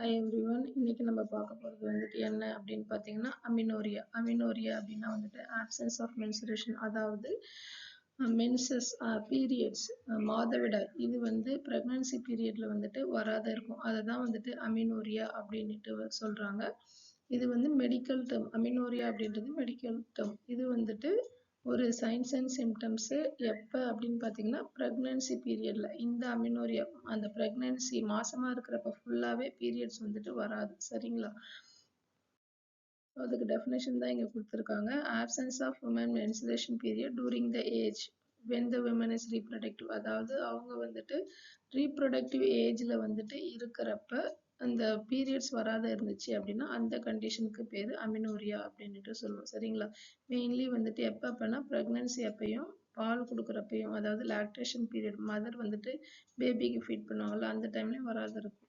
Hi everyone இன்னைக்கு நம்ம பார்க்க போகிறது வந்துட்டு என்ன அப்படின்னு பார்த்தீங்கன்னா அமினோரியா. அமினோரியா அப்படின்னா வந்துட்டு ஆப்சன்ஸ் ஆஃப் மென்சுரேஷன் அதாவது மென்சஸ் பீரியட்ஸ் மாதவிடாய் இது வந்து ப்ரெக்னன்சி பீரியடில் வந்துட்டு வராத இருக்கும். அதை தான் வந்துட்டு அமினோரியா அப்படின்ட்டு சொல்கிறாங்க இது வந்து மெடிக்கல் டேர்ம் அமினோரியா அப்படின்றது மெடிக்கல் டேர்ம் இது வந்துட்டு ஒரு சைன்ஸ் அண்ட் சிம்டம்ஸு எப்போ அப்படின்னு பார்த்தீங்கன்னா ப்ரெக்னன்சி பீரியடில் இந்த அமினோரியா அந்த ப்ரெக்னன்சி மாசமாக இருக்கிறப்ப ஃபுல்லாகவே பீரியட்ஸ் வந்துட்டு வராது. சரிங்களா? அதுக்கு டெஃபினேஷன் தான் இங்கே கொடுத்துருக்காங்க. Absence of woman menstruation period during the age when the woman is reproductive அதாவது அவங்க வந்துட்டு ரீப்ரொடக்டிவ் ஏஜில் வந்துட்டு இருக்கிறப்ப அந்த பீரியட்ஸ் வராத இருந்துச்சு அப்படின்னா அந்த கண்டிஷனுக்கு பேர் அமினோரியா அப்படின்ட்டு சொல்லுவோம். சரிங்களா? மெயின்லி வந்துட்டு எப்போ அப்போனா ப்ரெக்னன்சி அப்பையும் பால் கொடுக்குறப்பையும் அதாவது லாக்டேஷன் பீரியட் மதர் வந்துட்டு பேபிக்கு ஃபீட் பண்ணுவாங்கல்ல அந்த டைம்லேயும் வராது இருக்கும்.